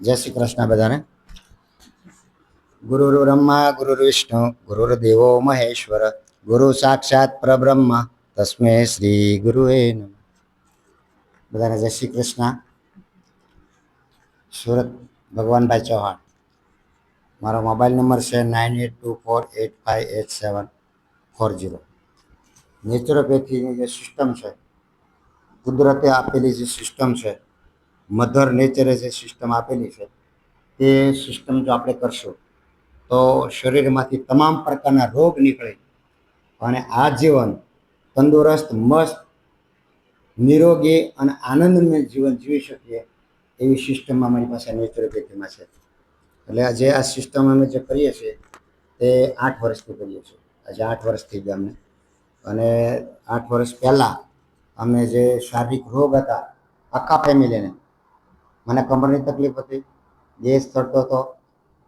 જય શ્રી કૃષ્ણ બધાને. ગુરુ બ્રહ્મા ગુરુ વિષ્ણુ ગુરુ દેવો મહેશ્વર, ગુરુ સાક્ષાત પરબ્રહ્મ, તસ્મે શ્રી ગુરુએ બધાને જય શ્રી કૃષ્ણ. સુરત ભગવાનભાઈ ચૌહાણ. મારો મોબાઈલ નંબર છે nine eight two four eight five eight seven four zero નેચરોપેથીની જે સિસ્ટમ છે, કુદરતે આપેલી જે સિસ્ટમ છે મધર નેચરે જે સિસ્ટમ આપેલી છે, તે સિસ્ટમ જો આપણે કરશું, તો શરીરમાંથી તમામ પ્રકારના રોગ નીકળે. અને આ જીવન તંદુરસ્ત, મસ્ત, નિરોગી અને આનંદમય જીવન જીવી શકીએ એવી સિસ્ટમ અમારી પાસે નેચરોપેથીમાં છે. એટલે આજે આ સિસ્ટમ અમે જે કરીએ છીએ, તે આઠ વર્ષથી કરીએ છીએ. આજે આઠ વર્ષ થઈ ગયા અમને. અને આઠ વર્ષ પહેલાં અમે જે શારીરિક રોગ હતા, આખા ફેમિલીને મને કમરની તકલીફ હતી. ગેસ ચડતો હતો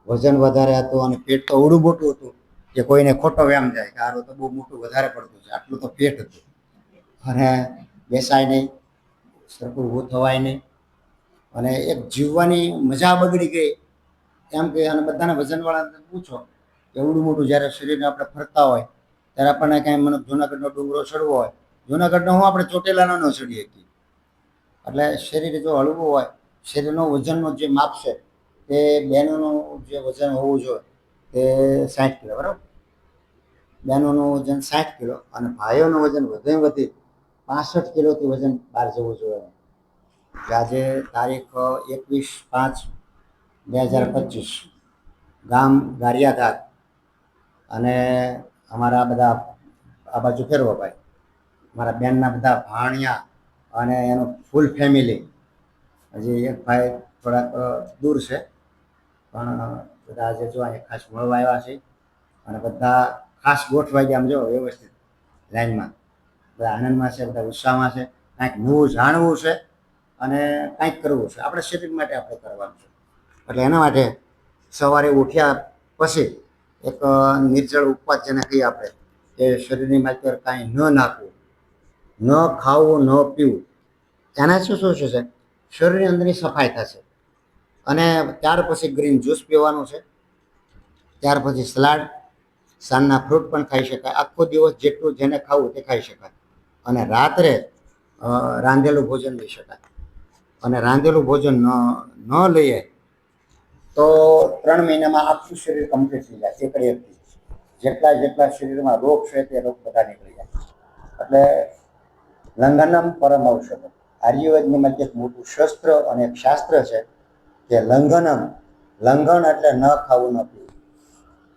વજન વધારે હતું અને પેટ તો અવડું મોટું હતું કે કોઈને ખોટો વ્યાયામ જાય કે આરો તો બહુ મોટું વધારે પડતું છે. આટલું તો પેટ હતું. અને બેસાય નહીં. સરખું ઊભું થવાય નહીં. અને એક જીવવાની મજા બગડી ગઈ. એમ કે અને બધાને વજનવાળાને પૂછો કે એવડું મોટું જ્યારે શરીરને આપણે ફરતા હોય, ત્યારે આપણને કાંઈ મને જુનાગઢનો ડુંગરો ચડવો હોય. જુનાગઢનો હું આપણે ચોટેલાનો ન ચડી શકીએ એટલે શરીર જો હળવું હોય શરીરનું વજનનું જે માપ છે, તે બહેનોનું જે વજન હોવું જોઈએ, તે સાઠ કિલો, બરાબર? બહેનોનું વજન સાઠ કિલો અને ભાઈઓનું વજન વધે વધી પાસઠ કિલોથી વજન બહાર જવું જોઈએ. આજે તારીખ એકવીસ પાંચ બે હજાર પચીસ, ગામ ગારિયાઘાટ. અને અમારા બધા આ બાજુ ફેરવો ભાઈ. મારા બેનના બધા ભાણિયા અને એનું ફૂલ ફેમિલી હજી એક ભાઈ થોડાક દૂર છે. પણ બધા આજે જો અહીંયા ખાસ મળવા આવ્યા છે. અને બધા ખાસ ગોઠવાઈ ગયા આમ જો વ્યવસ્થિત લાઈનમાં. બધા આનંદમાં છે, બધા ઉત્સાહમાં છે. કાંઈક નવું જાણવું છે અને કાંઈક કરવું છે. આપણે શરીર માટે આપણે કરવાનું છે. એટલે એના માટે સવારે ઉઠ્યા પછી એક નિર્જળ ઉપવાસ જેને કહીએ આપણે એ શરીરની માત્ર કાંઈ ન નાખવું. ન ખાવું, ન પીવું. એના શું શું છે શરીરની અંદરની સફાઈ થશે. અને ત્યાર પછી ગ્રીન જ્યુસ પીવાનું છે. ત્યાર પછી સલાડ સાંજના ફ્રૂટ પણ ખાઈ શકાય. આખો દિવસ જેટલું જેને ખાવું તે ખાઈ શકાય. અને રાત્રે રાંધેલું ભોજન લઈ શકાય. અને રાંધેલું ભોજન ન ન લઈએ તો ત્રણ મહિનામાં આખું શરીર કમ્પ્લીટ થઈ જાય. એકડી એકથી જેટલા જેટલા શરીરમાં રોગ છે તે રોગ બધા નીકળી જાય. એટલે લંઘનમ પરમ ઔષધ મધ્ય એક મોટું શસ્ત્ર અને એક શાસ્ત્ર છે કે લંઘનમ. લંઘન એટલે ન ખાવું, ન પીવું.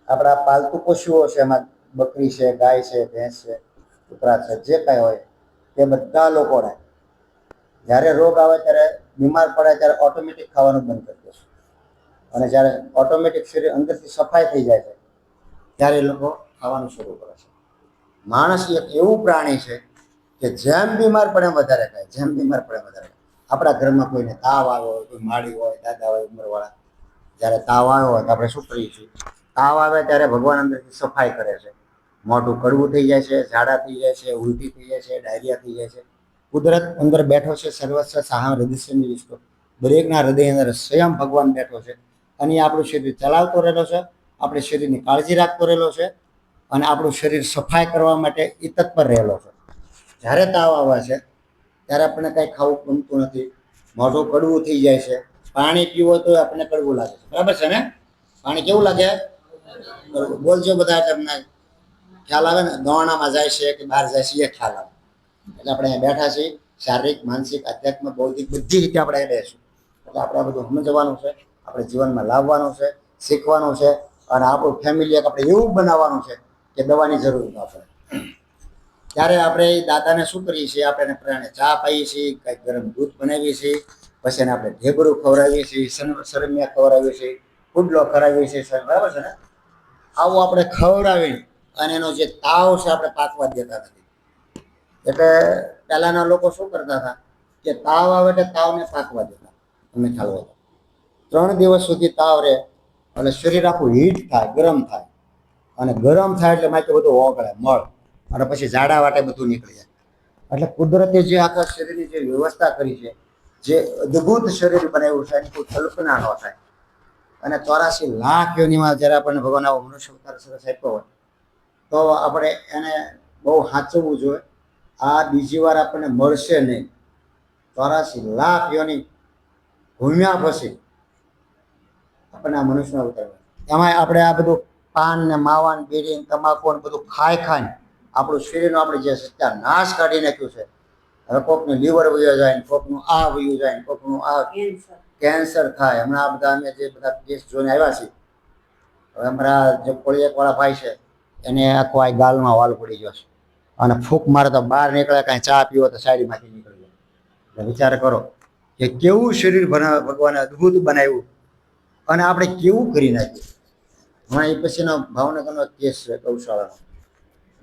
આપણા પાલતુ પશુઓ છે, એમાં બકરી છે, ગાય છે, ભેંસ છે કૂતરા છે, જે કાંઈ હોય, તે બધા લોકોને જ્યારે રોગ આવે ત્યારે બીમાર પડે ત્યારે ઓટોમેટિક ખાવાનું બંધ કરી દેશે અને જ્યારે ઓટોમેટિક શરીર અંદરથી સફાઈ થઈ જાય છે, ત્યારે એ લોકો ખાવાનું શરૂ કરે છે. માણસ એક એવું પ્રાણી છે કે જેમ બીમાર પડે વધારે ખાય જેમ બીમાર પડે વધારે આપણા ઘરમાં કોઈને તાવ આવ્યો હોય, કોઈ માળી હોય, દાદા હોય, ઉંમરવાળા, જ્યારે તાવ આવ્યો હોય તો આપણે શું કરીએ છીએ? તાવ આવે ત્યારે ભગવાન અંદરથી સફાઈ કરે છે. મોઢું કડવું થઈ જાય છે, ઝાડા થઈ જાય છે, ઉલટી થઈ જાય છે, ડાયરિયા થઈ જાય છે. કુદરત અંદર બેઠો છે, સર્વસ્વ સાહા હૃદયની વિશ્વ. દરેકના હૃદય અંદર સ્વયં ભગવાન બેઠો છે. અને આપણું શરીર ચલાવતો રહેલો છે, આપણે શરીરની કાળજી રાખતો રહેલો છે અને આપણું શરીર સફાઈ કરવા માટે એ તત્પર રહેલો છે. જ્યારે તાવ આવે છે, ત્યારે આપણને કાંઈ ખાવું ગમતું નથી. મોઢું કડવું થઈ જાય છે. પાણી પીવો તો આપણને કડવું લાગે છે. બરાબર છે ને? પાણી કેવું લાગે. બોલજો બધા તમને. ખ્યાલ આવે ને? દોણામાં જાય છે કે બહાર જાય છે, એ ખ્યાલ આવે. એટલે આપણે અહીંયા બેઠા છીએ. શારીરિક, માનસિક, આધ્યાત્મિક, બૌદ્ધિક બધી રીતે આપણે અહીંયા બેસીશું એટલે આપણે આ બધું સમજવાનું છે. આપણે જીવનમાં લાવવાનું છે, શીખવાનું છે. અને આપણું ફેમિલી એક આપણે એવું બનાવવાનું છે કે દવાની જરૂર ન પડે. ત્યારે આપણે દાદાને શું કરીએ છીએ? આપણે પ્રાણે ચા પાઈએ છીએ, કંઈક ગરમ દૂધ બનાવીએ છીએ, પછી એને આપણે ઢેબરું ખવડાવીએ છીએ સર- સરમિયા ખવડાવીએ છીએ ફૂડલો કરાવીએ છીએ બરાબર છે ને? આવું આપણે ખવડાવીને અને એનો જે તાવ છે આપણે પાકવા દેતા નથી. એટલે પહેલાના લોકો શું કરતા હતા કે તાવ આવે એટલે તાવને પાકવા દેતા તમને ખ્યાલ હતો ત્રણ દિવસ સુધી તાવ રહે અને શરીર આખું હીટ થાય, ગરમ થાય. અને ગરમ થાય એટલે માથે બધું ઓગળે, મળ. અને પછી ઝાડા વાટે બધું નીકળી. જાય એટલે કુદરતે જે આખા શરીરની જે વ્યવસ્થા કરી છે, જે અદ્ભુત શરીર બનાવ્યું છે, એની કોઈ કલ્પના ન થાય. અને ચોરાસી લાખ યોનીમાં જ્યારે આપણને ભગવાન આવો મનુષ્ય અવતાર સરસ આપ્યો હોય, તો આપણે એને બહુ સાચવવું જોઈએ. આ બીજી વાર આપણને મળશે નહીં. ચોરાસી લાખ યોની ઘૂમ્યા પછી આપણને આ મનુષ્યનો અવતાર. એમાં આપણે આ બધું પાન ને માવા ને બીડી ને તમાકુ ને બધું ખાઈ ખાઈને આપણું શરીરનો આપણે જે નાશ કાઢી નાખ્યું છે હવે કોકનું લીવર વયું જાય ને કોકનું આ વયું જાય ને કોકનું આ કેન્સર થાય. હમણાં આ બધા અમે જે બધા કેસ જોઈને આવ્યા છીએ હવે અમારા જે કોળિયકવાળા ભાઈ છે એને આખો આ ગાલમાં વાલ પડી ગયો છે. અને ફૂંક મારે તો બહાર નીકળે કાંઈ ચા પીવો તો સાઈડમાંથી નીકળી જાય. એટલે વિચાર કરો કે કેવું શરીર બના ભગવાને અદ્ભુત બનાવ્યું અને આપણે કેવું કરી નાખ્યું. હમણાં એ પછીનો ભાવનગરનો કેસ છે ગૌશાળાનો.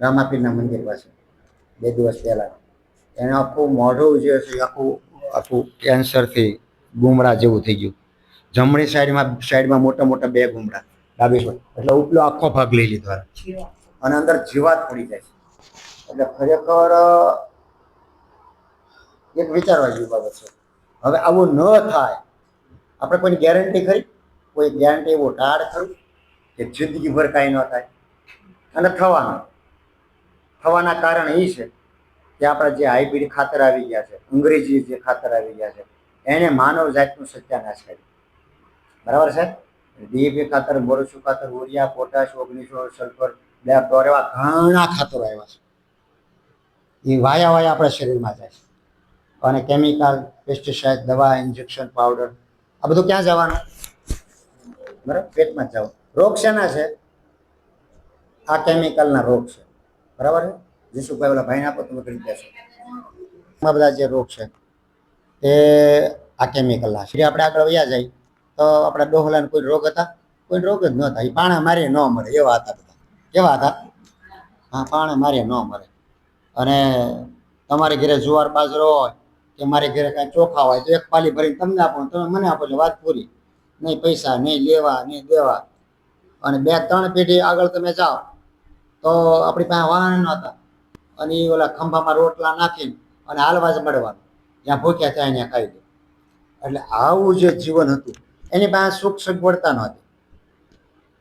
રામાપીરના મંદિર પાસે. બે દિવસ પહેલા. એને આખું મોઢું જે છે આખું આખું કેન્સરથી ગુમડા જેવું થઈ ગયું. જમણી સાઈડમાં સાઈડમાં મોટા મોટા બે ગુમડા ડાબી સાઈડ. એટલે ઉપલો આખો ભાગ લઈ લીધો અને અંદર જીવાત પડી જાય એટલે ખરેખર એક વિચારવા જેવી બાબત છે. હવે આવું ન થાય. આપણે કોઈની ગેરંટી ખરી? કોઈ ગેરંટી એવો ટાળ ખરું? કે જિંદગીભર કાંઈ ન થાય. અને થવાનું. થવાના કારણ એ છે કે આપણા જે હાઇબ્રિડ ખાતર આવી ગયા છે, અંગ્રેજી જે ખાતર આવી ગયા છે, એને માનવ જાતનું સત્યાનાશ કર્યું. બરાબર છે? ડીએપી ખાતર મોરસુ ખાતર ઉરિયા પોટાશ, ઓગણીસો સલ્ફર બેપ્ટોર એવા ઘણા ખાતરો આવ્યા છે. એ વાયા વાયા આપણા શરીરમાં જાય છે. અને કેમિકલ, પેસ્ટિસાઇડ, દવા, ઇન્જેક્શન, પાવડર, આ બધું ક્યાં જવાનું? બરાબર, પેટમાં જ જવું રોગ શેના છે? આ કેમિકલના રોગ છે. બરાબર છે? જીસુભાઈ ઓલા ભાઈને આપો, તમે કરી દેશો. એમાં બધા જે રોગ છે તે આ કેમિકલના શ્રી આપણે આગળ વયા જાય, તો આપણા ડોહલાને કોઈ રોગ હતા? કોઈ રોગ જ ન થાય એ પાણા મારી ન મળે, એવા હતા બધા. કેવા હતા? હા, પાણા મારી ન મળે. અને તમારે ઘરે જુવાર બાજરો હોય, કે મારે ઘરે કાંઈ ચોખા હોય, તો એક પાલી ભરીને તમને આપો, તમે મને આપો, એટલે વાત પૂરી. નહીં પૈસા, નહીં લેવા, નહીં દેવા. અને બે ત્રણ પેઢી આગળ તમે જાઓ તો આપણી પાસે વાહન નહોતા. અને એ ઓલા ખંભામાં રોટલા નાખીને અને હાલવા જ મળવાનું. જ્યાં ભૂખ્યા ત્યાં ત્યાં ખાઈ દે એટલે આવું જે જીવન હતું, એની પાસે સુખ સગવડતા નહોતી.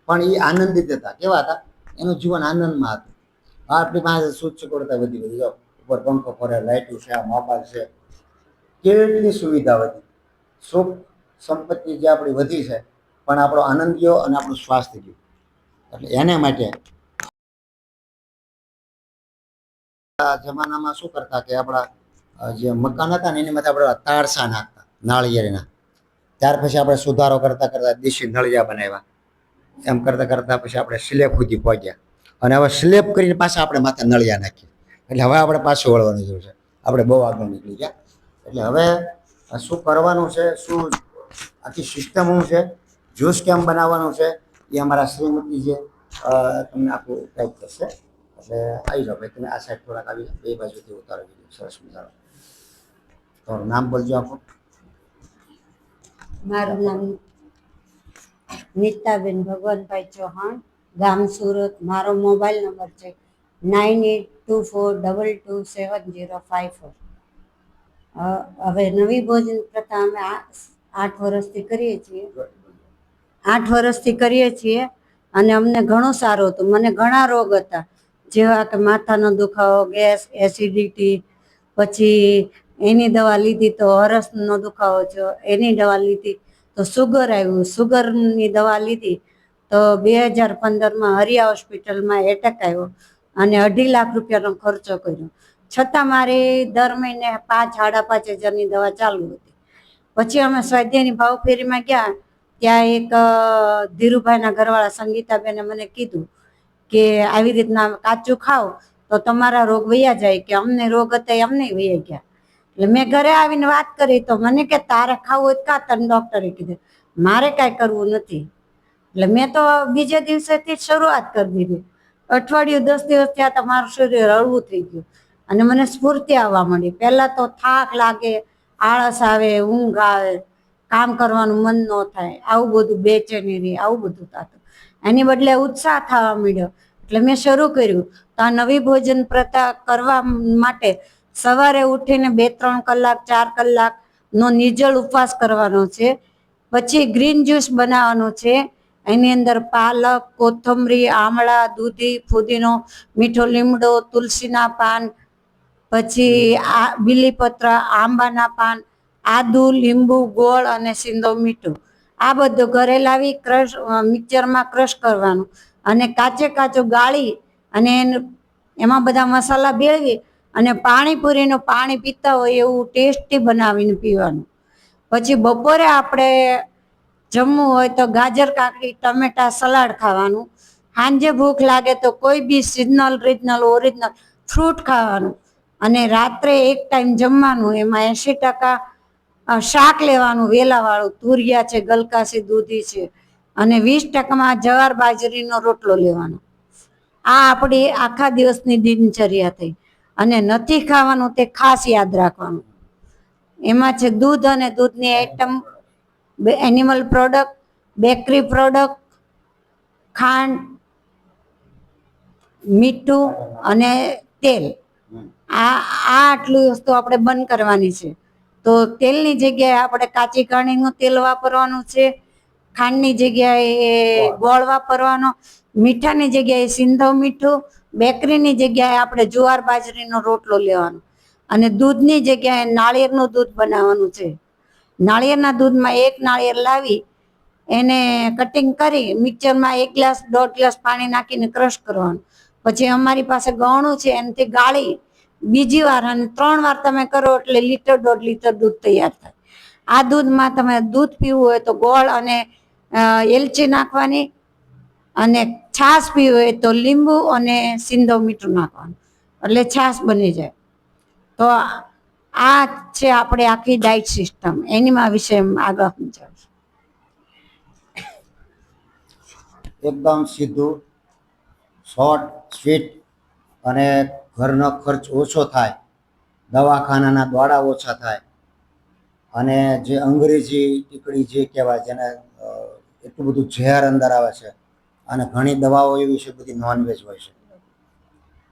પણ એ આનંદિત હતા. કેવા હતા? એનું જીવન આનંદમાં હતું. આપણી પાસે સુખ સગવડતા વધી વધી. ઉપર પંખો ફરે લાઇટું છે, મોબાઈલ છે. કેટલી સુવિધા વધી. સુખ સંપત્તિ જે આપણી વધી છે, પણ આપણો આનંદ ગયો અને આપણું સ્વાસ્થ્ય ગયું. એટલે એને માટે જમાનામાં શું કરતા કે આપણા જે મકાન હતા ને એની માટે આપણે તારસા નાખતા, નાળિયેરના. ત્યાર પછી આપણે સુધારો કરતા કરતા દેશી નળિયા બનાવ્યા. એમ કરતા કરતા પછી આપણે સ્લેબ સુધી પહોંચ્યા. અને હવે સ્લેબ કરીને પાછા આપણે માથે નળિયા નાખીએ. એટલે હવે આપણે પાછું વળવાની જરૂર છે. આપણે બહુ આગળ નીકળી ગયા. એટલે હવે શું કરવાનું છે, શું આખી સિસ્ટમ શું છે જ્યુસ કેમ બનાવવાનું છે, એ અમારા શ્રીમતી જે તમને આખું ટાઈપ થશે એટલે આવી જાઓ. ભાઈ તમે આ સાઈડ થોડાક આવી. બે બાજુથી ઉતારો વીડિયો સરસ મજાનો. તમારું નામ બોલજો આપો મારું નામ નીતાબેન ભગવાનભાઈ ચૌહાણ, ગામ સુરત. મારો મોબાઈલ નંબર છે nine eight two four double two seven zero five four. હવે નવી ભોજન પ્રથા અમે આઠ વર્ષથી કરીએ છીએ. આઠ વર્ષથી કરીએ છીએ અને અમને ઘણો સારો હતો. મને ઘણા રોગ હતા. જેવા કે માથાનો દુખાવો, ગેસ, એસિડિટી, પછી એની દવા લીધી તો હરસનો દુખાવો થયો. એની દવા લીધી તો સુગર આવ્યું. સુગરની દવા લીધી તો બે હજાર પંદરમાં હરિયા હોસ્પિટલમાં એટેક આવ્યો અને અઢી લાખ રૂપિયાનો ખર્ચો કર્યો. છતાં મારી દર મહિને પાંચ સાડા પાંચ હજારની દવા ચાલુ હતી. પછી અમે સ્વાધ્યાયની ભાવફેરીમાં ગયા. ત્યાં એક ધીરુભાઈના ઘરવાળા સંગીતાબેને મને કીધું કે આવી રીતના કાચું ખાઓ, તો તમારા રોગ વૈયા જાય કે અમને રોગ હતા અમને વૈયા ગયા. એટલે મેં ઘરે આવીને વાત કરી તો મને કે તારે ખાવું હોય કા તને ડૉક્ટરે કીધું? મારે કાંઈ કરવું નથી. એટલે મેં તો બીજે દિવસેથી શરૂઆત કરી દીધી. અઠવાડિયું દસ દિવસ ત્યાં તો મારું શરીર હળવું થઈ ગયું. અને મને સ્ફૂર્તિ આવવા માંડી પહેલાં તો થાક લાગે, આળસ આવે, ઊંઘ આવે, કામ કરવાનું મન ન થાય. આવું બધું બેચેની રહી, આવું બધું થતું. એની બદલે ઉત્સાહ થવા માંડ્યો. એટલે મેં શરૂ કર્યું. તો આ નવી ભોજન પ્રથા કરવા માટે સવારે ઉઠીને બે, ત્રણ કલાક, ચાર કલાક નો નિર્જળ ઉપવાસ કરવાનો છે. પછી ગ્રીન જ્યુસ બનાવવાનો છે. એની અંદર પાલક, કોથમરી, આમળા, દૂધી, ફુદીનો, મીઠો લીમડો, તુલસીના પાન, પછી આ બીલીપત્ર, આંબાના પાન, આદુ, લીંબુ, ગોળ અને સિંદો મીઠું. આ બધું ઘરે લાવી ક્રશ મિક્સરમાં ક્રશ કરવાનું. અને કાચે કાચું ગાળી અને એમાં બધા મસાલા ભેળવી અને પાણીપુરીનું પાણી પીતા હોય એવું ટેસ્ટી બનાવીને પીવાનું. પછી બપોરે આપણે જમવું હોય તો ગાજર, કાકડી, ટમેટા, સલાડ ખાવાનું. સાંજે ભૂખ લાગે તો કોઈ બી સિઝનલ રિજનલ ઓરિજિનલ ફ્રૂટ ખાવાનું. અને રાત્રે એક ટાઈમ જમવાનું, એમાં એંશી ટકા શાક લેવાનું વેલાવાળું, તુરિયા છે ગલકાસી દૂધી છે, અને વીસ ટકામાં જવાર બાજરીનો રોટલો લેવાનો. આ આપણી આખા દિવસની દિનચર્યા થઈ. અને નથી ખાવાનું તે ખાસ યાદ રાખવાનું. એમાં છે દૂધ અને દૂધની item animal product bakery product ખાંડ, મીઠું અને તેલ. આ આ આટલી વસ્તુ આપણે બંધ કરવાની છે. તો તેલની જગ્યાએ આપણે કાચી કણીનું તેલ વાપરવાનું છે ખાંડની જગ્યાએ ગોળ વાપરવાનો મીઠાની જગ્યાએ સિંધો મીઠું બેકરીની જગ્યાએ આપણે જુવાર બાજરીનો રોટલો લેવાનો અને દૂધની જગ્યાએ નાળિયેરનું દૂધ બનાવવાનું છે. નાળિયેરના દૂધમાં એક નાળિયેર લાવી એને કટિંગ કરી મિક્સરમાં એક ગ્લાસ દોઢ ગ્લાસ પાણી નાખીને ક્રશ કરવાનું. પછી અમારી પાસે ગૌણું છે એનાથી ગાળી બીજી વાર અને ત્રણ વાર તમે કરો એટલે લીટર દોઢ લીટર દૂધ તૈયાર થાય. આ દૂધમાં તમે દૂધ પીવું હોય તો ગોળ અને એલચી નાખવાની અને છાશ પીવી હોય તો લીંબુ અને સિંધો મીઠું નાખવાનું. એટલે છાશ બની જાય. તો આ છે આપણે આખી ડાયટ સિસ્ટમ. એનીમાં વિશે આગળ સમજાવશું. એકદમ સીધું શોર્ટ સ્વીટ અને ઘરનો ખર્ચ ઓછો થાય દવાખાનાના દોડા ઓછા થાય અને જે અંગ્રેજી ટીકડી જે કહેવાય જેને એટલું બધું ઝેર અંદર આવે છે અને ઘણી દવાઓ એવી છે બધી નોનવેજ હોય છે.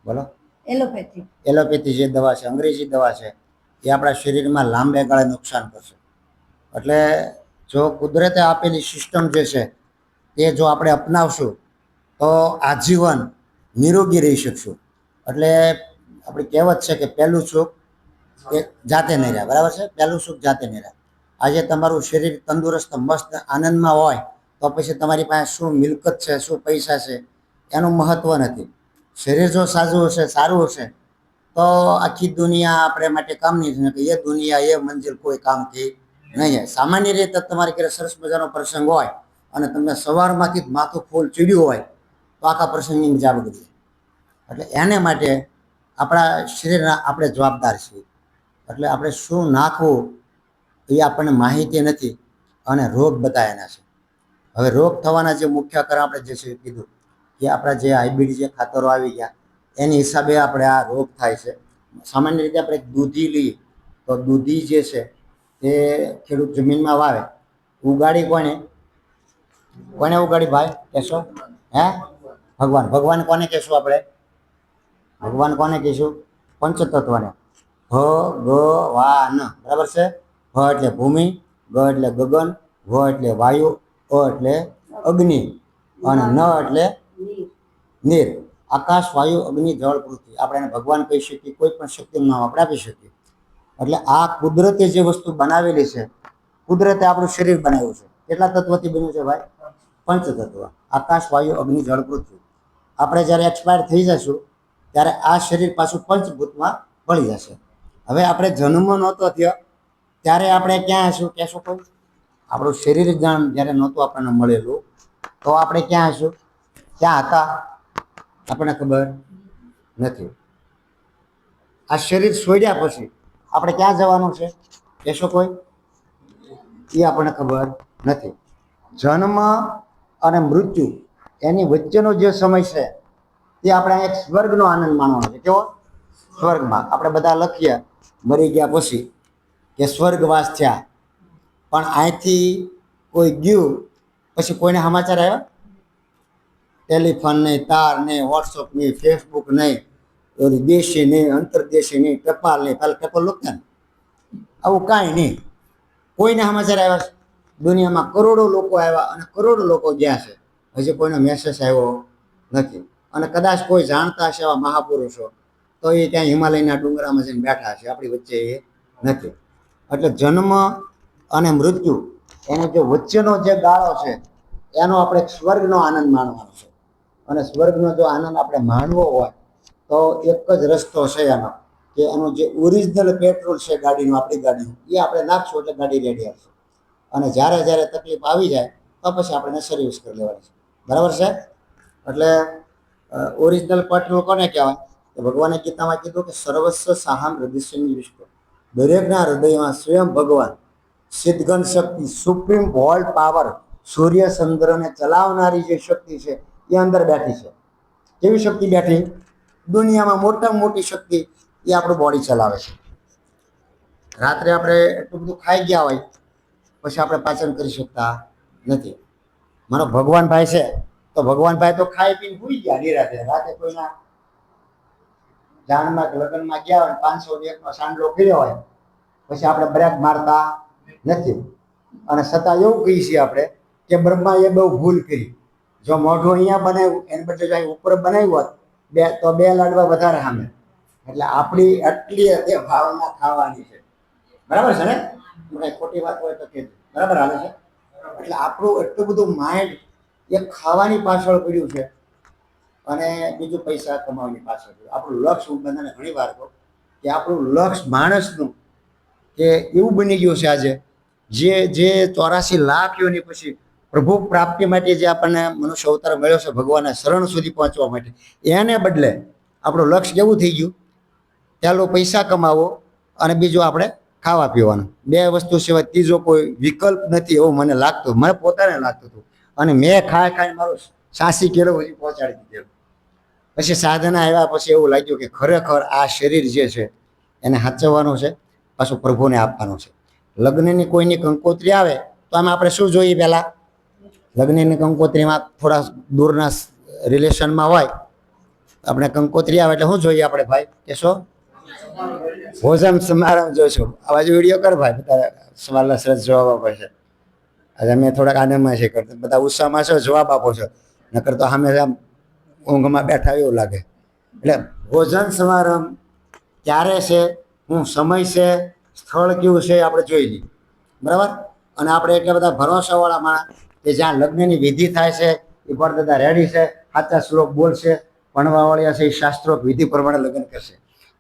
બોલો? એલોપેથી. એલોપેથી જે દવા છે અંગ્રેજી દવા છે એ આપણા શરીરમાં લાંબે ગાળે નુકસાન કરશે. એટલે જો કુદરતે આપેલી સિસ્ટમ જે છે એ જો આપણે અપનાવશું તો આજીવન નિરોગી રહી શકશું. એટલે આપણી કહેવત છે કે પહેલું સુખ એ જાતે નહીં રહે. બરાબર છે? પહેલું સુખ જાતે નહીં રહે. આજે તમારું શરીર તંદુરસ્ત, મસ્ત, આનંદમાં હોય, તો પછી તમારી પાસે શું મિલકત છે, શું પૈસા છે, એનું મહત્વ નથી. શરીર જો સાજું હશે, સારું હશે, તો આખી દુનિયા આપણે માટે કામની છે. કે એ દુનિયા, એ મંજિલ કોઈ કામ કે નહીં સામાન્ય રીતે તમારે ઘરે સરસ મજાનો પ્રસંગ હોય અને તમને સવારમાંથી જ માથું ફૂલ ચીડ્યું હોય, તો આખા પ્રસંગની મજા બગડી એટલે એને માટે આપણા શરીરના આપણે જવાબદાર છીએ. એટલે આપણે શું નાખવું એ આપણને માહિતી નથી અને રોગ એના છે. હવે રોગ થવાના જે મુખ્ય કારણ આપણે જે છે કીધું કે આપણા જે હાઇબ્રિડ જે ખાતરો આવી ગયા, એની હિસાબે આપણે આ રોગ થાય છે. સામાન્ય રીતે આપણે દૂધી લઈએ તો દૂધી જે છે તે ખેડૂત જમીનમાં વાવે. ઉગાડી કોને? કોને ઉગાડી ભાઈ? કહેશો હે? ભગવાન. ભગવાન કોને કહેશું આપણે? ભગવાન કોને કહીશું પંચતત્વને. ભગવાન બરાબર છે? ભ એટલે ભૂમિ, ગ એટલે ગગન ભ એટલે વાયુ, અ એટલે અગ્નિ અને ન એટલે નીર. આકાશ, વાયુ, અગ્નિ, જળ, પૃથ્વી. આપણે એને ભગવાન કહી શકીએ, કોઈ પણ શક્તિનું નામ આપણે આપી શકીએ. એટલે આ કુદરતે જે વસ્તુ બનાવેલી છે, કુદરતે આપણું શરીર બનાવ્યું છે. કેટલા તત્વથી બન્યું છે ભાઈ? પંચતત્વ. આકાશ, વાયુ, અગ્નિ, જળ, પૃથ્વી. આપણે જ્યારે એક્સપાયર થઈ જશું ત્યારે આ શરીર પાછું પંચભૂતમાં ભળી જશે. હવે આપણે જન્મ નહોતો થયો, ત્યારે આપણે ક્યાં હશું? કહેશો કોઈ? આપણું શરીર જ્ઞાન જ્યારે નહોતું આપણને મળેલું, તો આપણે ક્યાં હશું? ક્યાં હતા? આપણને ખબર નથી. આ શરીર છોડ્યા પછી આપણે ક્યાં જવાનું છે? કહેશો કોઈ? એ આપણને ખબર નથી. જન્મ અને મૃત્યુ એની વચ્ચેનો જે સમય છે તે આપણે એક સ્વર્ગનો આનંદ માણવાનો છે. કેવો? સ્વર્ગમાં. આપણે બધા લખીએ. મરી ગયા પછી કે સ્વર્ગવાસ થયા. પણ અહીંથી કોઈ ગયું, પછી કોઈને સમાચાર આવ્યા? ટેલિફોન નહીં, તાર નહીં વોટ્સઅપ નહીં ફેસબુક નહીં, ઓલી દેશી નહીં, અંતરદેશી નહીં, ટપાલ નહીં પેલા ટપાલ લખતા ને. આવું કાંઈ નહીં. કોઈને સમાચાર આવ્યા દુનિયામાં કરોડો લોકો આવ્યા અને કરોડો લોકો ગયા છે. હજી કોઈનો મેસેજ આવ્યો નથી. અને કદાચ કોઈ જાણતા હશે એવા મહાપુરુષો, તો એ ત્યાં હિમાલયના ડુંગરામાં જઈને બેઠા છે આપણી વચ્ચે એ નથી. એટલે જન્મ અને મૃત્યુ, એનો જે વચ્ચેનો જે ગાળો છે, એનો આપણે સ્વર્ગનો આનંદ માણવાનો છે. અને સ્વર્ગનો જો આનંદ આપણે માણવો હોય, તો એક જ રસ્તો છે એનો, કે એનું જે ઓરિજિનલ પેટ્રોલ છે ગાડીનું, આપણી ગાડીનું, એ આપણે નાખશું એટલે ગાડી રેડી આવશે અને જ્યારે જ્યારે તકલીફ આવી જાય, તો પછી આપણે સર્વિસ કરી લેવાની છે. બરાબર છે? એટલે ઓરિજિનલ પેટ્રોલ કોને કહેવાય? તો ભગવાને ગીતામાં કીધું કે સર્વસ્વ સાહમ હૃદય વિષ્ણુ દરેકના હૃદયમાં સ્વયં ભગવાન સિદ્ધગન શક્તિ, સુપ્રીમ વોલ્ટ પાવર, સૂર્ય ચંદ્રને ચલાવનારી જે શક્તિ છે, એ અંદર બેઠી છે. કેવી શક્તિ બેઠી? દુનિયામાં મોટામાં મોટી શક્તિ એ આપણું બોડી ચલાવે છે. રાત્રે આપણે એટલું બધું ખાઈ ગયા હોય, પછી આપણે પાચન કરી શકતા નથી. મારો ભગવાન ભાઈ છે તો ભગવાન ભાઈ તો ખાઈ પીને ભૂઈ ગયા નિરાતે. રાતે કોઈના જાનમાં કે લગ્નમાં ગયા હોય પાંચસો એકનો સાંડલો કર્યો હોય, પછી આપણે બ્રેક મારતા નથી. અને છતાં એવું કહીએ છીએ આપણે કે બ્રહ્માએ બહુ ભૂલ કરી. જો મોઢું અહીંયા બનાવ્યું, એને બદલે જો ઉપર બનાવ્યું હોત, બે તો બે લાડવા વધારે સામે. એટલે આપણી આટલી હદે ભાવના ખાવાની છે. બરાબર છે ને? ખોટી વાત હોય તો કે બરાબર હાલે છે? એટલે આપણું એટલું બધું માઇન્ડ એ ખાવાની પાછળ પડ્યું છે. અને બીજું પૈસા કમાવાની પાછળ પડ્યું. આપણું લક્ષ્ય હું બધાને ઘણી વાર કહું કે આપણું લક્ષ્ય માણસનું કે એવું બની ગયું છે આજે. જે જે ચોરાસી લાખ યોની પછી પ્રભુ પ્રાપ્તિ માટે જે આપણને મનુષ્ય અવતાર મળ્યો છે ભગવાનના શરણ સુધી પહોંચવા માટે, એને બદલે આપણું લક્ષ્ય કેવું થઈ ગયું? પહેલો પૈસા કમાવો અને બીજું આપણે ખાવા પીવાનું. બે વસ્તુ સિવાય ત્રીજો કોઈ વિકલ્પ નથી એવું મને લાગતું. મને પોતાને લાગતું હતું. અને મેં ખાઈ ખાઈને મારું સાસી કેળો સુધી પહોંચાડી દીધેલું. પછી સાધના આવ્યા પછી એવું લાગ્યું કે ખરેખર આ શરીર જે છે એને સાચવવાનું છે, પાછું પ્રભુને આપવાનું છે. લગ્નની કોઈની કંકોત્રી આવે તો આમાં આપણે શું જોઈએ પહેલાં? લગ્નની કંકોત્રીમાં થોડા દૂરના રિલેશનમાં હોય, આપણે કંકોત્રી આવે એટલે શું જોઈએ આપણે ભાઈ? કે શું ભોજન સમારંભ જોઈશું. આ બાજુ વીડિયો કર ભાઈ બધા સવાલના સરસ આપે છે. આજે અમે થોડાક આનંદમાં છે, કરતા બધા ઉત્સાહમાં છો, જવાબ આપો છો. નકર તો સામે ઊંઘમાં બેઠા એવું લાગે. એટલે ભોજન સમારંભ ક્યારે છે હું સમય છે, સ્થળ કેવું છે આપણે જોઈ લઈએ. બરાબર? અને આપણે એટલા બધા ભરોસાવાળા માણસ કે જ્યાં લગ્નની વિધિ થાય છે, એ પરદાદા રેડી છે, સાચા શ્લોક બોલશે ભણવાવાળ્યા છે, એ શાસ્ત્રો વિધિ પ્રમાણે લગ્ન કરશે.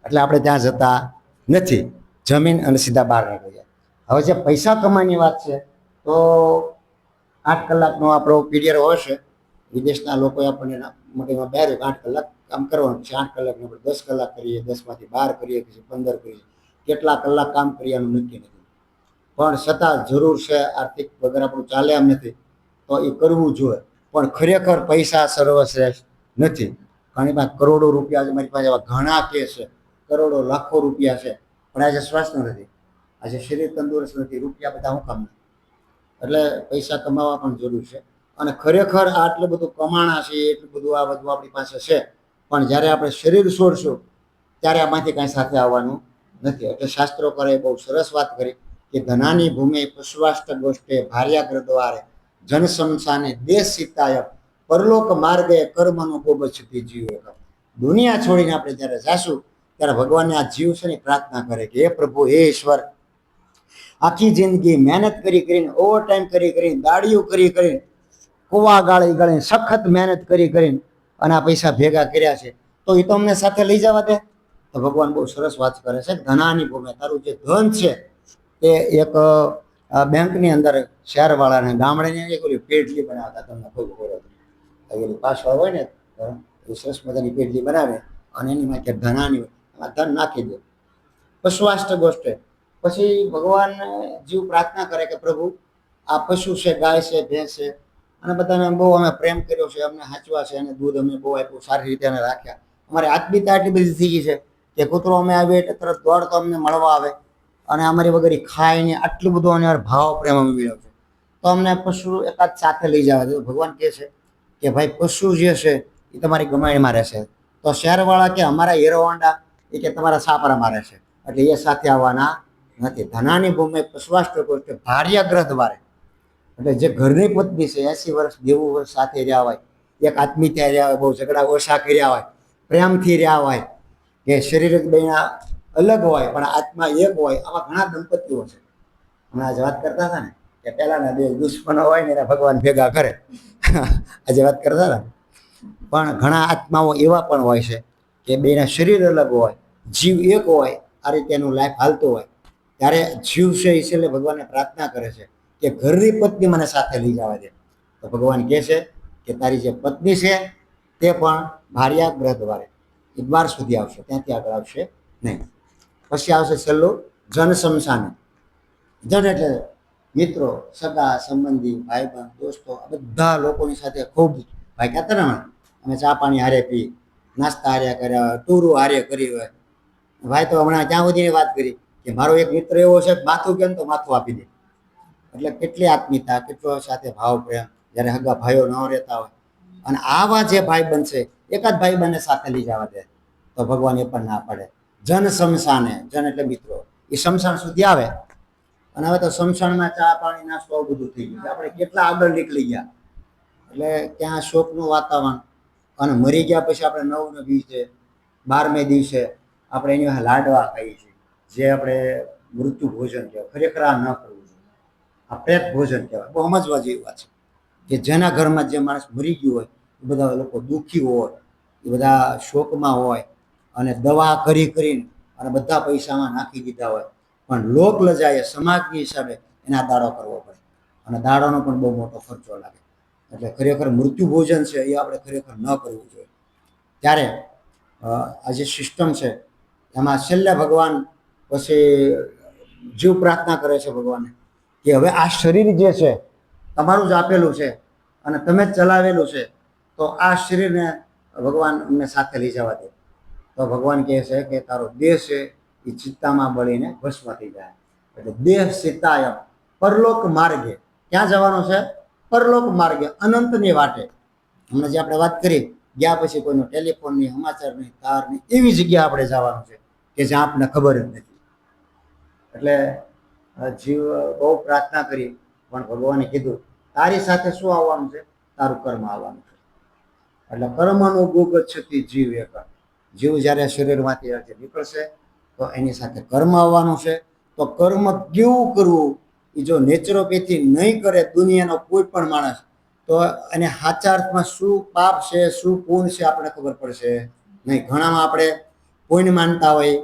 એટલે આપણે ત્યાં જતા નથી. જમીન અને સીધા બહાર નીકળી જાય હવે જે પૈસા કમાવાની વાત છે તો આઠ કલાકનો આપણો પીરિયડ હોય છે. વિદેશના લોકોએ આપણને મગજમાં બેરું આઠ કલાક કામ કરવાનું છે. આઠ કલાકને આપણે દસ કલાક કરીએ, દસમાંથી બાર કરીએ, પછી પંદર કરીએ. કેટલા કલાક કામ કરીએ નક્કી નથી. પણ છતાં જરૂર છે આર્થિક વગર આપણું ચાલે એમ નથી, તો એ કરવું જોઈએ. પણ ખરેખર પૈસા સર્વશ્રેષ્ઠ નથી. ઘણી પાસે કરોડો રૂપિયા મારી પાસે એવા ઘણા કેસ છે. કરોડો લાખો રૂપિયા છે. પણ આજે સ્વાસ્થ્ય નથી. આજે શરીર તંદુરસ્ત નથી. રૂપિયા બધા હું કામ નથી. એટલે પૈસા કમાવા પણ જરૂર છે. અને ખરેખર આટલું બધું કમાણા છે, એટલું બધું આ બધું આપણી પાસે છે. પણ જ્યારે આપણે શરીર છોડશું, ત્યારે આમાંથી કાંઈ સાથે આવવાનું નથી. એટલે શાસ્ત્રો કરે બહુ સરસ વાત કરી કે ધનાની ભૂમિ પુષ્વાષ્ટ ગોષ્ઠે ભાર્યાગ્ર દ્વારે જનસંસાને દેશ સીતાય પરલોક માર્ગે કર્મનો ગોબછતી જીવ દુનિયા છોડીને આપણે જ્યારે જાશું, ત્યારે ભગવાનને આ જીવ છે ને પ્રાર્થના કરે કે, હે પ્રભુ, હે ઈશ્વર આખી જિંદગી મહેનત કરી કરીને ઓવરટાઈમ કરી કરીને દાડીઓ કરી કરીને, કુવા ગાળી ગાળીને, સખત મહેનત કરી કરીને અને આ પૈસા ભેગા કર્યા છે. તો એ તો અમને સાથે લઈ જવા દે. તો ભગવાન બહુ સરસ વાત કરે છે. ધનાની ભૂમિ, તારું જે ધન છે, એ એક બેંકની અંદર શહેરવાળાને ગામડેની એક ઓલી પેટલી બનાવતા તમને ખૂબ ખબર હતી પાછળ હોય ને એ સરસ મજાની પેટલી બનાવે અને એની માટે ધનાની ધન નાખી દે. પશુઆષ્ટ ગોષ્ઠે. પછી ભગવાન જીવ પ્રાર્થના કરે કે પ્રભુ, આ પશુ છે, ગાય છે, ભેંસ છે, અને બધાને બહુ અમે પ્રેમ કર્યો છે, અમને સાચવા છે, અને દૂધ અમે બહુ આપ્યું, સારી રીતે અમે રાખ્યા. અમારી આત્મીયતા એટલી બધી થઈ ગઈ છે કે કૂતરો અમે આવીએ એટલે તરત દોડતો અમને મળવા આવે, અને અમારી વગર ખાય ને આટલું બધું અને ભાવ પ્રેમ અમે મળ્યો છે. તો અમને પશુ એકાદ સાથે લઈ જવા દે. ભગવાન કહે છે કે ભાઈ, પશુ જે છે એ તમારી ગમાણીમાં રહેશે. તો શહેરવાળા કે અમારા હીરો હોન્ડા એ કે તમારા સાપરામાં રહેશે. એટલે એ સાથે આવવાના નથી. ધનાની ભૂમિ પશ્વાષ્ટકો એટલે ભાર્યા ગ્રહ દ્વારે. એટલે જે ઘરની પત્ની છે, એસી વર્ષ નેવું વર્ષ સાથે રહ્યા હોય, એક આત્મીયતા રહ્યા હોય, બહુ ઝઘડા ઓછા કર્યા હોય, પ્રેમથી રહ્યા હોય, કે શરીર બહેના અલગ હોય, પણ આત્મા એક હોય, આવા ઘણા દંપતીઓ છે. હમણાં આજે વાત કરતા હતા ને, કે પહેલાના બે દુશ્મનો હોય ને, એને ભગવાન ભેગા કરે. આજે વાત કરતા હતા. પણ ઘણા આત્માઓ એવા પણ હોય છે, કે બેના શરીર અલગ હોય, જીવ એક હોય, આ રીતે એનું લાઈફ હાલતું હોય. ત્યારે જીવ છે છેલ્લે ભગવાનને પ્રાર્થના કરે છે કે ઘરની પત્ની મને સાથે લઈ જવા દે. તો ભગવાન કહે છે કે તારી જે પત્ની છે તે પણ ભાર્યા ગ્રહ દ્વારે દ્વાર સુધી આવશે, ત્યાંથી આગળ આવશે નહીં. પછી આવશે છેલ્લું જન શમશાન. જન એટલે મિત્રો, સગા, સંબંધી, ભાઈબંધ, દોસ્તો, આ બધા લોકોની સાથે ખૂબ ભાઈ કહેતા ને અમે ચા પાણી હારે પી, નાસ્તા હાર્યા કર્યા ટૂરું હારે કરી હોય. ભાઈ તો હમણાં ત્યાં સુધીની વાત કરી. કે મારો એક મિત્ર એવો છે, માથું કેમ તો માથું આપી દે? એટલે કેટલી આત્મીયતા, કેટલો સાથે ભાવ પ્રેમ, જ્યારે હગા ભાઈઓ ન રહેતા હોય. અને આવા જે ભાઈ બનશે, એકાદ ભાઈ બંને સાથે લઈ જવા દે, તો ભગવાન એ પણ ના પડે. જન શમશાને, જન એટલે મિત્રો, એ શમશાન સુધી આવે. અને હવે તો શમશાનમાં ચા પાણી, નાસ્તો બધું થઈ ગયું. આપણે કેટલા આગળ નીકળી ગયા. એટલે ત્યાં શોકનું વાતાવરણ. અને મરી ગયા પછી આપણે નવ દિવસે, બારમે દિવસે આપણે એની લાડવા ખાઈએ છીએ. જે આપણે મૃત્યુ ભોજન કહેવાય, ખરેખર આ ન કરવું જોઈએ. આ પ્રેત ભોજન કહેવાય. બહુ સમજવા જેવી વાત છે. કે જેના ઘરમાં જે માણસ મરી ગયું હોય, એ બધા લોકો દુઃખી હોય, એ બધા શોકમાં હોય, અને દવા કરી કરીને અને બધા પૈસામાં નાખી દીધા હોય, પણ લોક લજાએ સમાજની હિસાબે એના દાડો કરવો પડે. અને દાડોનો પણ બહુ મોટો ખર્ચો લાગે. એટલે ખરેખર મૃત્યુ ભોજન છે, એ આપણે ખરેખર ન કરવું જોઈએ. ત્યારે આ જે સિસ્ટમ છે, એમાં છેલ્લે ભગવાન પછી જીવ પ્રાર્થના કરે છે ભગવાનને કે હવે આ શરીર જે છે, તમારું જ આપેલું છે અને તમે જ ચલાવેલું છે, તો આ શરીરને ભગવાન અમને સાથે લઈ જવા દે. તો ભગવાન કહે છે કે તારો દેહ છે એ ચિત્તામાં બળીને ભસ્મ થઈ જાય. એટલે દેહ સીતાયમ પરલોક માર્ગે. ક્યાં જવાનો છે? પરલોક માર્ગે, અનંતની વાટે. હમણાં જે આપણે વાત કરી, ગયા પછી કોઈનો ટેલિફોન નહીં, સમાચાર નહીં તાર નહીં, એવી જગ્યા આપણે જવાનું છે કે જ્યાં આપણને ખબર જ નથી. એટલે જીવ બહુ પ્રાર્થના કરી, પણ ભગવાને કીધું, તારી સાથે શું આવવાનું છે? તારું કર્મ આવવાનું છે. એટલે કર્મનું ભોગ છતી જીવ એક. જીવ જ્યારે શરીરમાંથી આજે નીકળશે, તો એની સાથે કર્મ આવવાનું છે. તો કર્મ કેવું કરવું? એ જો નેચરોપેથી નહીં કરે દુનિયાનો કોઈ પણ માણસ, તો એને સાચા અર્થમાં શું પાપ છે, શું પૂર્ણ છે આપણે ખબર પડશે. નહીં, ઘણામાં આપણે પુણ્ય માનતા હોય,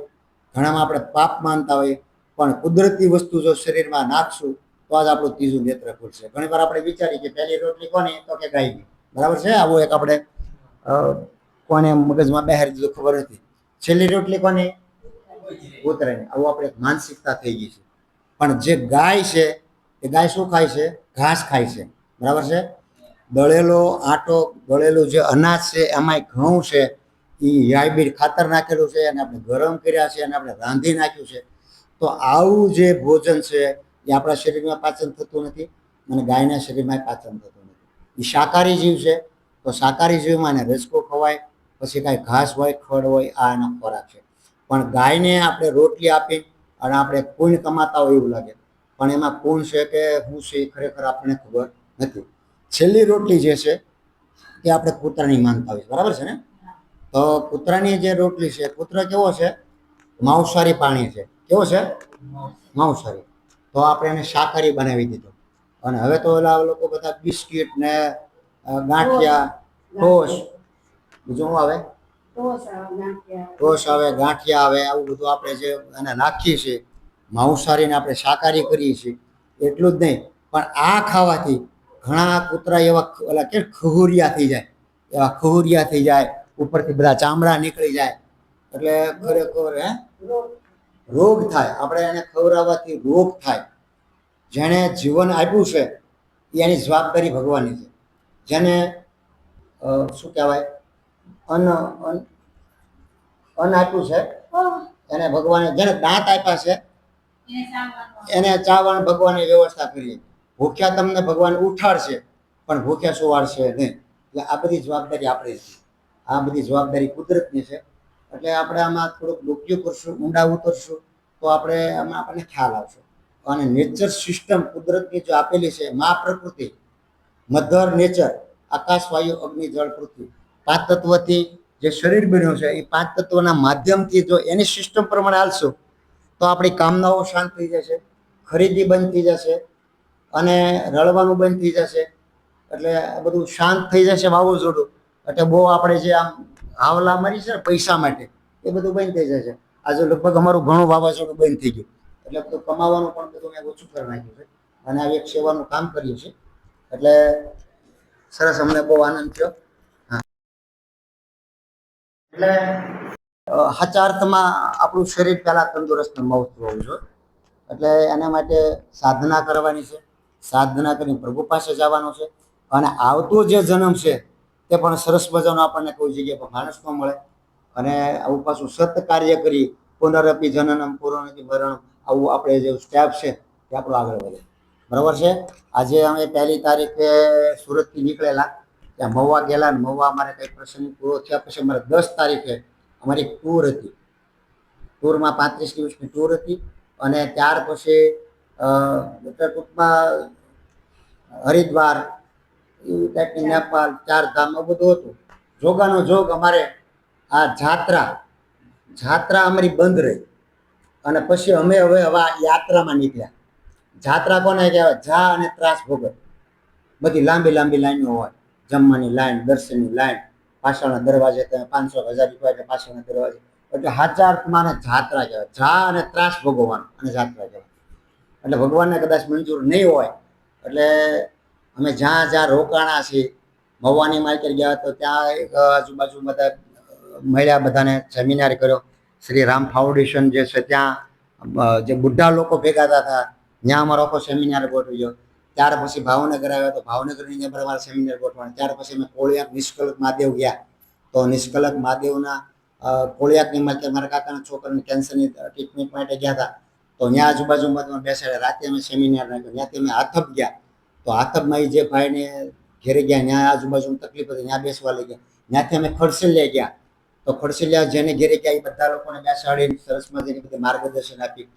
ઘણામાં આપણે પાપ માનતા હોય પણ કુદરતી વસ્તુ જો શરીરમાં નાખશું, તો જ આપણું ત્રીજું નેત્ર ખુલશે. ઘણી વાર આપણે વિચારીએ કે પહેલી રોટલી કોની? તો કે ગાયની. બરાબર છે? આવું એક આપણે કોને મગજમાં બેહારી દીધું ખબર નથી. છેલ્લી રોટલી કોની? કૂતરાની આવું આપણે માનસિકતા થઈ ગઈ છે. પણ જે ગાય છે, એ ગાય શું ખાય છે? ઘાસ ખાય છે. બરાબર છે? દળેલો આટો, દળેલું જે અનાજ છે, એમાંય ઘઉં છે એ હાઇબ્રિડ ખાતર નાખેલું છે અને આપણે ગરમ કર્યા છે અને આપણે રાંધી નાખ્યું છે. તો આવું જે ભોજન છે એ આપણા શરીરમાં પાચન થતું નથી અને ગાયના શરીરમાં પાચન થતું નથી. એ શાકાહારી જીવ છે તો શાકાહારી જીવમાં એને રસકો ખવાય પછી કાંઈ ઘાસ હોય ખડ હોય આ એનો ખોરાક છે. પણ ગાયને આપણે રોટલી આપી અને આપણે કુણ કમાતા હોય એવું લાગે. પણ એમાં કુણ છે કે શું છે એ ખરેખર આપણને ખબર નથી. છેલ્લી રોટલી જે છે એ આપણે કૂતરાની માનતા હોય છે બરાબર છે ને? તો કૂતરાની જે રોટલી છે કૂતરો કેવો છે? માંસાહારી પ્રાણી છે. કેવો છે? માંસાહારી તો આપણે એને શાકાહારી બનાવી દીધો. અને હવે તો ઓલા લોકો બધા બિસ્કિટ ને ગાંઠિયા ટોસ બીજું શું આવે? ટોસ આવે ગાંઠિયા આવે. આવું બધું આપણે જે એને નાખીએ છીએ. માંસાહારીને આપણે શાકાહારી કરીએ છીએ. એટલું જ નહીં પણ આ ખાવાથી ઘણા કૂતરા એવા ઓલા કે ખહુરિયા થઈ જાય. એવા ખહુરિયા થઈ જાય ઉપરથી બધા ચામડા નીકળી જાય. એટલે ખરેખર હે? રોગ થાય, આપણે એને ખવડાવવાથી રોગ થાય. જેણે જીવન આપ્યું છે એની જવાબદારી ભગવાનની છે. જેને શું કહેવાય અન્ન અન્ન આપ્યું છે, એને ભગવાને, જેને દાંત આપ્યા છે, એને ચાવણ ભગવાનની વ્યવસ્થા કરીએ. ભૂખ્યા તમને ભગવાન ઉઠાડશે, પણ ભૂખ્યા સુવાડશે નહીં. એટલે આ બધી જવાબદારી આપણી છે. આ બધી જવાબદારી કુદરતની છે. એટલે આપણે આમાં થોડુંક ડોક્યું કરશું, ઊંડા ઉતરશું, તો આપણે આમાં આપણને ખ્યાલ આવશે. અને નેચર સિસ્ટમ કુદરતની જો આપેલી છે, મા પ્રકૃતિ, મધર નેચર આકાશ, વાયુ, અગ્નિ, જળ, પૃથ્વી, પાંચ તત્વથી જે શરીર બન્યું છે, એ પાંચ તત્વના માધ્યમથી જો એની સિસ્ટમ પ્રમાણે હાલશું, તો આપણી કામનાઓ શાંત થઈ જશે, ખરીદી બંધ થઈ જશે, અને રળવાનું બંધ થઈ જશે, એટલે બધું શાંત થઈ જશે વાવાઝોડું. એટલે બહુ આપણે જે આમ હાવલા મારી છે ને પૈસા માટે. એ બધું બંધ થઈ જાય છે. આજે લગભગ અમારું ઘણું વાવાઝોડું બંધ થઈ ગયું. એટલે બધું કમાવાનું પણ બધું મેં ઓછું કરી નાખ્યું છે. અને આવી એક સેવાનું કામ કર્યું છે એટલે સરસ અમને બહુ આનંદ થયો. હા. એટલે સાચા અર્થમાં આપણું શરીર પહેલા તંદુરસ્ત મળતું હોવું જોઈએ. એટલે એના માટે સાધના કરવાની છે. સાધના કરી પ્રભુ પાસે જવાનું છે. અને આવતો જે જન્મ છે તે પણ સરસ મજાનો આપણને કોઈ જગ્યાએ પર માણસ ન મળે. અને આવું પાછું સત કાર્ય કરી પુનરપી જનનમ પૂર્ણથી મરણ આવું આપણે જે સ્ટેપ છે તે આપણું આગળ વધે. બરાબર છે? આજે અમે પહેલી તારીખે સુરતથી નીકળેલા. ત્યાં મહુવા ગયેલા ને મહુવા અમારે કંઈ પ્રસંગ પૂરો થયા પછી અમારે દસ તારીખે અમારી ટૂર હતી. ટૂરમાં પાંત્રીસ દિવસની ટૂર હતી અને ત્યાર પછી ટૂંકમાં હરિદ્વાર એવું ટાઈપની નેપાળ ચાર ધામ બધું હતું. જોગાનો જોગ અમારે આ જાત્રા જાત્રા અમારી બંધ રહી. અને પછી અમે હવે હવે યાત્રામાં નીકળ્યા. જાત્રા કોને કહેવાય? જા અને ત્રાસ ભોગવ બધી લાંબી લાંબી લાઈનો હોય. જમવાની લાઈન, દર્શનની લાઈન, પાછળના દરવાજે તમે પાંચસો હજાર રૂપિયા એટલે પાછળના દરવાજે. એટલે હાચા માને જાત્રા કહેવાય. જા અને ત્રાસ ભોગવવાનો અને જાત્રા કહેવાય. એટલે ભગવાનને કદાચ મંજૂર નહીં હોય, એટલે અમે જ્યાં જ્યાં રોકાણા છીએ મવાની માર્કેટ ગયા તો ત્યાં એક આજુબાજુ બધા મળ્યા, બધાને સેમિનાર કર્યો. શ્રી રામ ફાઉન્ડેશન જે છે ત્યાં જે બુઢા લોકો ભેગા થતા હતા, ત્યાં અમારો આખો સેમિનાર ગોઠવ્યો. ત્યાર પછી ભાવનગર આવ્યો તો ભાવનગરની અંદર અમારે સેમિનાર ગોઠવવાનો. ત્યાર પછી અમે કોળિયાક નિષ્કલક મહાદેવ ગયા. તો નિષ્કલક મહાદેવના કોળિયાકની માટે મારા કાકાના છોકરાને કેન્સરની ટ્રીટમેન્ટ માટે ગયા હતા. તો ત્યાં આજુબાજુમાં તમે બેસાડ્યા. રાતે અમે સેમિનાર રાખ્યો ત્યાંથી અમે હાથપ ગયા. તો હાથપમાં એ જે ભાઈને ઘેરે ગયા ત્યાં આજુબાજુમાં તકલીફ હતી ત્યાં બેસવા લઈ ગયા. ત્યાંથી અમે ખડસલિયા ગયા. તો ખડસલિયા જેને ઘેરે ગયા, એ બધા લોકોને બેસાડીને સરસ મજાની બધી માર્ગદર્શન આપી.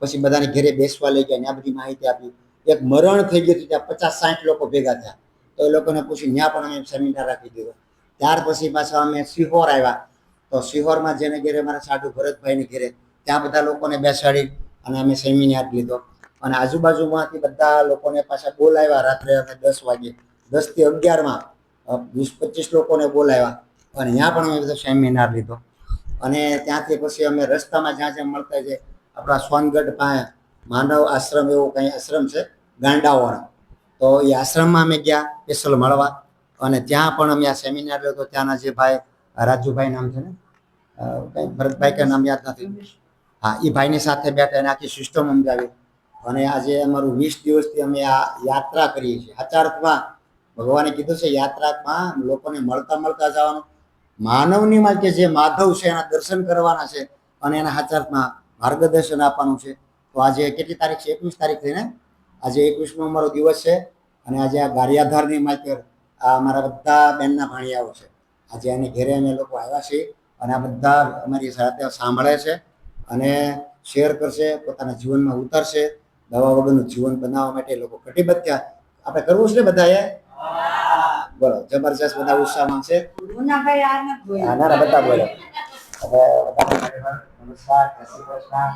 પછી બધાને ઘેરે બેસવા લઈ ગયા ત્યાં બધી માહિતી આપી. એક મરણ થઈ ગયું હતું, ત્યાં પચાસ સાઠ લોકો ભેગા થયા. તો એ લોકોને પૂછી ત્યાં પણ અમે સેમિનાર રાખી દીધો. ત્યાર પછી પાછા અમે સિહોર આવ્યા. તો સિહોરમાં જેને ઘેરે મારા સાધુ ભરતભાઈને ઘેરે, ત્યાં બધા લોકોને બેસાડી અને અમે સેમિનાર લીધો. અને આજુબાજુમાંથી બધા લોકોને પાછા બોલાવ્યા રાત્રે અમે દસ વાગે. દસથી અગિયારમાં વીસ પચીસ લોકોને બોલાવ્યા. અને ત્યાં પણ અમે બધો સેમિનાર લીધો. અને ત્યાંથી પછી અમે રસ્તામાં જ્યાં જ્યાં મળતા છે આપણા સોનગઢ પાસે માનવ આશ્રમ એવો કંઈ આશ્રમ છે ગાંડાવાળા તો એ આશ્રમમાં અમે ગયા સ્પેશલ મળવા. અને ત્યાં પણ અમે આ સેમિનાર લીધો. ત્યાંના જે ભાઈ, રાજુભાઈ નામ છે ને? કંઈ ભરતભાઈ કે નામ યાદ નથી. હા, એ ભાઈની સાથે બેઠા એને આખી સિસ્ટમ સમજાવી. અને આજે અમારું વીસ દિવસથી અમે આ યાત્રા કરીએ છીએ. સાચા અર્થમાં ભગવાને કીધું છે, યાત્રામાં લોકોને મળતા મળતા જવાનું. માનવની માં કે જે માધવ છે, એના દર્શન કરવાના છે અને એના સાચા માર્ગદર્શન આપવાનું છે. તો આજે કેટલી તારીખ છે? એકવીસ તારીખ થઈને આજે એકવીસમો અમારો દિવસ છે અને આજે આ ગારિયાધારની માઇકેર આ અમારા બધા બેનના ભાણિયાઓ છે. આજે એની ઘેરે અમે લોકો આવ્યા છીએ અને આ બધા અમારી સાથે સાંભળે છે અને શેર કરશે, પોતાના જીવનમાં ઉતારશે. દવા વગરનું જીવન બનાવવા માટે એ લોકો કટિબદ્ધ થયા. આપણે કરવું છે ને બધાએ? બોલો જબરજસ્ત બધા ઉત્સાહમાં છે. મુનાભાઈ બોલ્યા. ના ના બધા બોલો. હવે નમસ્કાર જય શ્રી કૃષ્ણ.